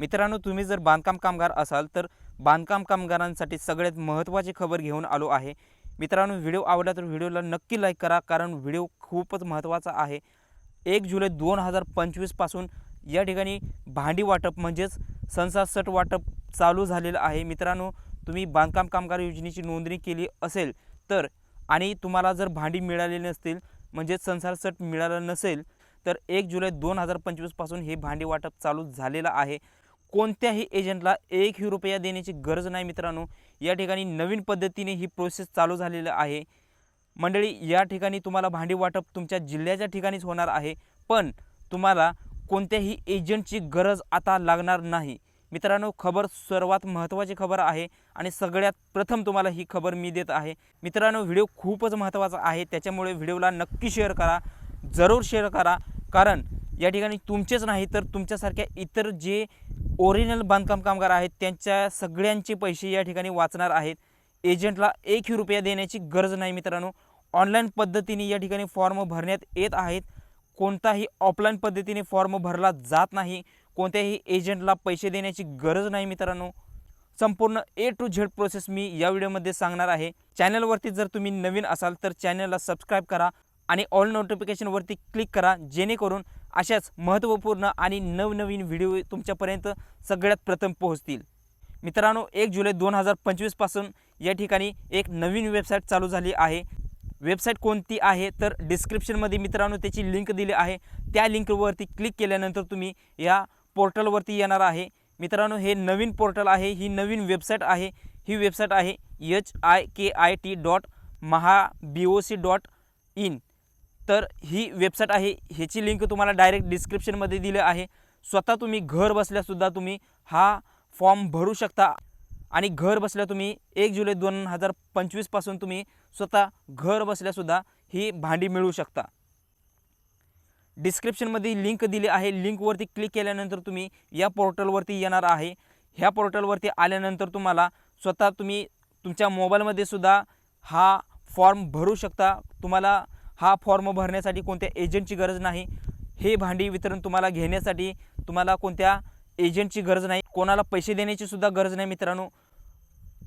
मित्रांनो तुम्ही जर बांधकाम कामगार असाल तर बांधकाम कामगारांसाठी सगळ्यात महत्त्वाची खबर घेऊन आलो आहे. मित्रांनो व्हिडिओ आवडला तर व्हिडिओला नक्की लाईक करा कारण व्हिडिओ खूपच महत्त्वाचा आहे. एक जुलै दोन हजार पंचवीसपासून या ठिकाणी भांडी वाटप म्हणजेच संसारसट वाटप चालू झालेलं आहे. मित्रांनो तुम्ही बांधकाम कामगार योजनेची नोंदणी केली असेल तर आणि तुम्हाला जर भांडी मिळाली नसतील म्हणजेच संसारसट मिळालं नसेल तर एक जुलै दोन हजार पंचवीसपासून हे भांडी वाटप चालू झालेलं आहे. कोणत्याही एजंटला एकही रुपया देण्याची गरज नाही मित्रांनो. या ठिकाणी नवीन पद्धतीने ही प्रोसेस चालू झालेलं आहे. मंडळी या ठिकाणी तुम्हाला भांडी वाटप तुमच्या जिल्ह्याच्या ठिकाणीच होणार आहे. पण तुम्हाला कोणत्याही एजंटची गरज आता लागणार नाही. मित्रांनो खबर सर्वात महत्त्वाची खबर आहे आणि सगळ्यात प्रथम तुम्हाला ही खबर मी देत आहे. मित्रांनो व्हिडिओ खूपच महत्त्वाचा आहे. त्याच्यामुळे व्हिडिओला नक्की शेअर करा. जरूर शेअर करा. कारण या ठिकाणी तुमचेच नाही तर तुमच्यासारख्या इतर जे ओरिजिनल बांधकाम कामगार आहेत त्यांच्या सगळ्यांचे पैसे या ठिकाणी वाचणार आहेत. एजंटला एकही रुपया देण्याची गरज नाही मित्रांनो. ऑनलाईन पद्धतीने या ठिकाणी फॉर्म भरण्यात येत आहेत. कोणताही ऑफलाईन पद्धतीने फॉर्म भरला जात नाही. कोणत्याही एजंटला पैसे देण्याची गरज नाही मित्रांनो. संपूर्ण ए टू झेड प्रोसेस मी या व्हिडिओमध्ये सांगणार आहे. चॅनलवरती जर तुम्ही नवीन असाल तर चॅनलला सबस्क्राईब करा आणि ऑल नोटिफिकेशनवरती क्लिक करा जेणेकरून अशाच महत्त्वपूर्ण आणि नवनवीन व्हिडिओ तुमच्यापर्यंत सगळ्यात प्रथम पोहोचतील. मित्रांनो एक जुलै दोन हजार पंचवीसपासून या ठिकाणी एक नवीन वेबसाईट चालू झाली आहे. वेबसाईट कोणती आहे? तर डिस्क्रिप्शनमध्ये मित्रांनो त्याची लिंक दिली आहे. त्या लिंकवरती क्लिक केल्यानंतर तुम्ही या पोर्टलवरती येणार आहे. मित्रांनो हे नवीन पोर्टल आहे ही नवीन वेबसाईट आहे. ही वेबसाईट आहे H I K I T dot Maha B O C dot in. तर ही वेबसाईट आहे. ह्याची लिंक तुम्हाला डायरेक्ट डिस्क्रिप्शनमध्ये दिलं आहे. स्वतः तुम्ही घर बसल्यासुद्धा तुम्ही हा फॉर्म भरू शकता. आणि घर बसल्या तुम्ही एक जुलै दोन हजार पंचवीसपासून तुम्ही स्वतः घर बसल्यासुद्धा ही भांडी मिळवू शकता. डिस्क्रिप्शनमध्ये लिंक दिली आहे. लिंकवरती क्लिक केल्यानंतर तुम्ही या पोर्टलवरती येणार आहे. ह्या पोर्टलवरती आल्यानंतर तुम्हाला स्वतः तुम्ही तुमच्या मोबाईलमध्ये सुद्धा हा फॉर्म भरू शकता. तुम्हाला हा फॉर्म भरण्यासाठी कोणत्या एजंटची गरज नाही? हे भांडी वितरण तुम्हाला घेण्यासाठी तुम्हाला कोणत्या एजंटची गरज नाही? कोणाला पैसे देण्याची सुद्धा गरज नाही मित्रांनो.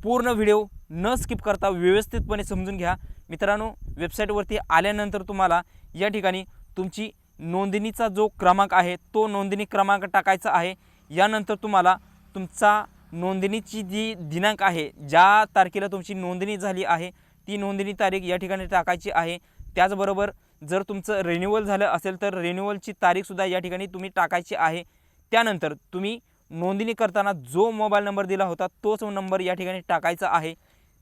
पूर्ण व्हिडिओ न स्किप करता व्यवस्थितपणे समजून घ्या. मित्रांनो वेबसाईटवरती आल्यानंतर तुम्हाला या ठिकाणी तुमची नोंदणीचा जो क्रमांक आहे तो नोंदणी क्रमांक टाकायचा आहे. यानंतर तुम्हाला तुमचा नोंदणीची जी दिनांक आहे ज्या तारखेला तुमची नोंदणी झाली आहे ती नोंदणी तारीख या ठिकाणी टाकायची आहे. त्याचबरोबर जर तुमचं रिन्युअल झालं असेल तर रिन्युअलची तारीखसुद्धा या ठिकाणी तुम्ही टाकायची आहे. त्यानंतर तुम्ही नोंदणी करताना जो मोबाईल नंबर दिला होता तोच नंबर या ठिकाणी टाकायचा आहे.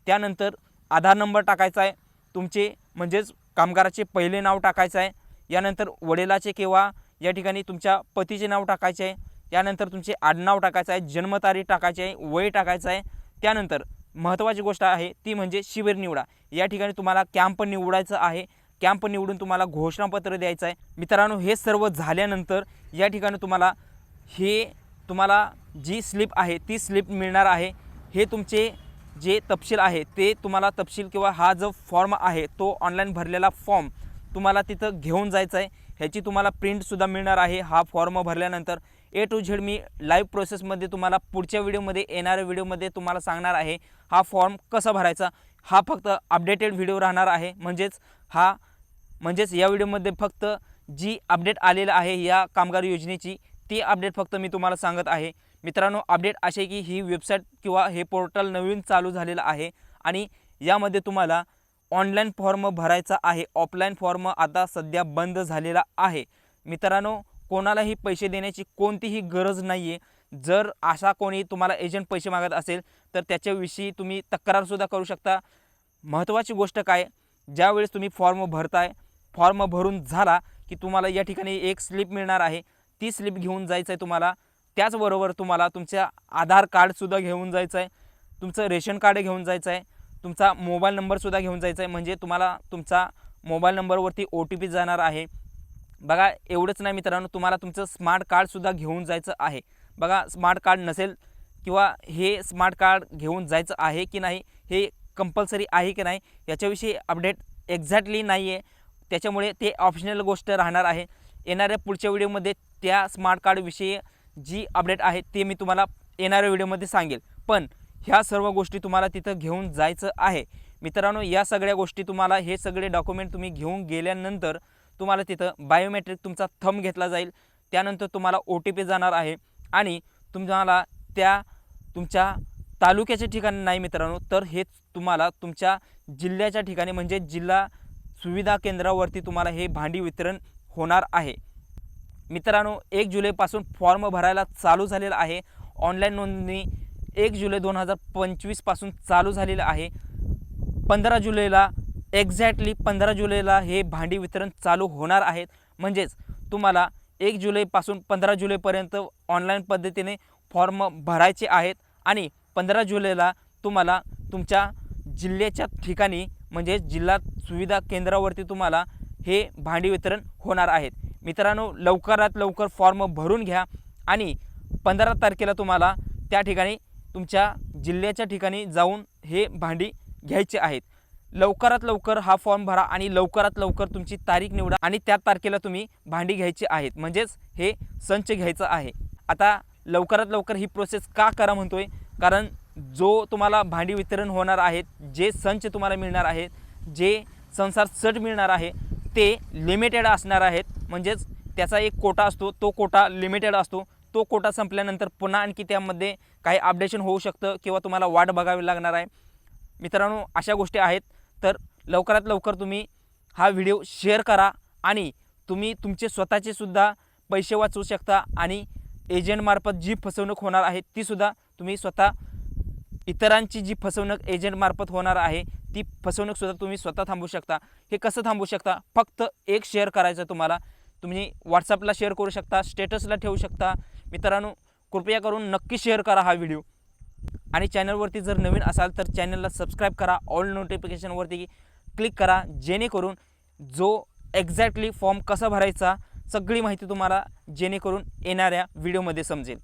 त्यानंतर आधार नंबर टाकायचा आहे. तुमचे म्हणजेच कामगाराचे पहिले नाव टाकायचं आहे. यानंतर वडिलाचे किंवा या ठिकाणी तुमच्या पतीचे नाव टाकायचे आहे. यानंतर तुमचे आडनाव टाकायचं आहे. जन्मतारीख टाकायची आहे. वय टाकायचं आहे. त्यानंतर महत्त्वाची गोष्ट आहे ती म्हणजे शिबिर निवडा. या ठिकाणी तुम्हाला कॅम्प निवडायचं आहे. कॅम्प निवडून तुम्हाला घोषणापत्र द्यायचं आहे. मित्रांनो हे सर्व झाल्यानंतर या ठिकाणी तुम्हाला हे तुम्हाला जी स्लिप आहे ती स्लिप मिळणार आहे. हे तुमचे जे तपशील आहे ते तुम्हाला तपशील किंवा हा जो फॉर्म आहे तो ऑनलाईन भरलेला फॉर्म तुम्हाला तिथं घेऊन जायचं आहे. ह्याची तुम्हाला प्रिंटसुद्धा मिळणार आहे. हा फॉर्म भरल्यानंतर ए टू झेड मी लाईव्ह प्रोसेसमध्ये तुम्हाला पुढच्या व्हिडिओमध्ये येणाऱ्या व्हिडिओमध्ये तुम्हाला सांगणार आहे हा फॉर्म कसा भरायचा. हा फक्त अपडेटेड व्हिडिओ राहणार आहे. म्हणजेच हा म्हणजेच या व्हिडिओमध्ये फक्त जी अपडेट आलेलं आहे या कामगार योजनेची ती अपडेट फक्त मी तुम्हाला सांगत आहे. मित्रांनो अपडेट असे की ही वेबसाईट किंवा हे पोर्टल नवीन चालू झालेलं आहे आणि यामध्ये तुम्हाला ऑनलाईन फॉर्म भरायचा आहे. ऑफलाईन फॉर्म आता सध्या बंद झालेला आहे. मित्रांनो कोणालाही पैसे देण्याची कोणतीही गरज नाही आहे जर असा कोणी तुम्हाला एजंट पैसे मागत असेल तर त्याच्याविषयी तुम्ही तक्रारसुद्धा करू शकता. महत्त्वाची गोष्ट काय? ज्यावेळेस तुम्ही फॉर्म भरताय फॉर्म भरून झाला की तुम्हाला या ठिकाणी एक स्लिप मिळणार आहे. ती स्लिप घेऊन जायचं आहे तुम्हाला. त्याचबरोबर तुम्हाला तुमच्या आधार कार्डसुद्धा घेऊन जायचं आहे तुमचं रेशन कार्ड घेऊन जायचं आहे तुमचा मोबाईल नंबरसुद्धा घेऊन जायचा आहे म्हणजे तुम्हाला तुमचा मोबाईल नंबरवरती ओ टी पी जाणार आहे. बघा एवढंच नाही मित्रांनो तुम्हाला तुमचं स्मार्ट कार्डसुद्धा घेऊन जायचं आहे. बघा स्मार्ट कार्ड नसेल किंवा हे स्मार्ट कार्ड घेऊन जायचं आहे की नाही हे कंपल्सरी आहे की नाही याच्याविषयी अपडेट एक्झॅक्टली नाही आहे त्याच्यामुळे ते ऑप्शनल गोष्ट राहणार आहे. येणाऱ्या पुढच्या व्हिडिओमध्ये त्या स्मार्ट कार्डविषयी जी अपडेट आहे ते मी तुम्हाला येणाऱ्या व्हिडिओमध्ये सांगेल. पण ह्या सर्व गोष्टी तुम्हाला तिथं घेऊन जायचं आहे. मित्रांनो या सगळ्या गोष्टी तुम्हाला हे सगळे डॉक्युमेंट तुम्ही घेऊन गेल्यानंतर तुम्हाला तिथं बायोमेट्रिक तुमचा थंब घेतला जाईल. त्यानंतर तुम्हाला ओ टी पी जाणार आहे. आणि तुम्हाला त्या तुमच्या तालुक्याच्या ठिकाणी नाही मित्रांनो तर हेच तुम्हाला तुमच्या जिल्ह्याच्या ठिकाणी म्हणजे जिल्हा सुविधा केंद्रावरती तुम्हाला हे भांडी वितरण होणार आहे. मित्रांनो एक जुलैपासून फॉर्म भरायला चालू झालेला आहे. ऑनलाईन नोंदणी एक जुलै दोन हजार पंचवीसपासून चालू झालेलं आहे. पंधरा जुलैला एक्झॅक्टली पंधरा जुलैला हे भांडी वितरण चालू होणार आहेत. म्हणजेच तुम्हाला एक जुलैपासून पंधरा जुलैपर्यंत ऑनलाईन पद्धतीने फॉर्म भरायचे आहेत. आणि पंधरा जुलैला तुम्हाला तुमच्या जिल्ह्याच्या ठिकाणी म्हणजेच जिल्हा सुविधा केंद्रावरती तुम्हाला हे भांडी वितरण होणार आहेत. मित्रांनो लवकरात लवकर फॉर्म भरून घ्या आणि पंधरा तारखेला तुम्हाला त्या ठिकाणी तुमच्या जिल्ह्याच्या ठिकाणी जाऊन हे भांडी घ्यायचे आहेत. लवकरात लवकर हा फॉर्म भरा आणि लवकरात लवकर तुमची तारीख निवडा आणि त्या तारखेला तुम्ही भांडी घ्यायची आहेत. म्हणजेच हे संच घ्यायचं आहे. आता लवकरात लवकर ही प्रोसेस का करा म्हणतोय? कारण जो तुम्हाला भांडी वितरण होणार आहेत जे संच तुम्हाला मिळणार आहेत जे संसार सट मिळणार आहे ते लिमिटेड असणार आहेत. म्हणजेच त्याचा एक कोटा असतो तो कोटा लिमिटेड असतो. तो कोटा संपल्यानंतर पुन्हा आणखी त्यामध्ये काही अपडेशन होऊ शकतं किंवा तुम्हाला वाट बघावी लागणार आहे. मित्रांनो अशा गोष्टी आहेत. तर लवकरात लवकर तुम्ही हा व्हिडिओ शेअर करा आणि तुम्ही तुमचे स्वतःचे सुद्धा पैसे वाचवू शकता आणि एजंटमार्फत जी फसवणूक होणार आहे तीसुद्धा तुम्ही स्वतः इतरांची जी फसवणूक एजंटमार्फत होणार आहे ती फसवणूकसुद्धा तुम्ही स्वतः थांबवू शकता. हे कसं थांबवू शकता? फक्त एक शेअर करायचं तुम्हाला. तुम्ही व्हॉट्सअपला शेअर करू शकता स्टेटसला ठेवू शकता. मित्रांनो कृपया करून नक्की शेअर करा हा व्हिडिओ आणि चॅनलवरती जर नवीन असाल तर चॅनलला सबस्क्राईब करा. ऑल नोटिफिकेशनवरती क्लिक करा. जेणेकरून जो एक्झॅक्टली फॉर्म कसा भरायचा सगळी माहिती तुम्हाला जेणेकरून येणाऱ्या व्हिडिओमध्ये समजेल.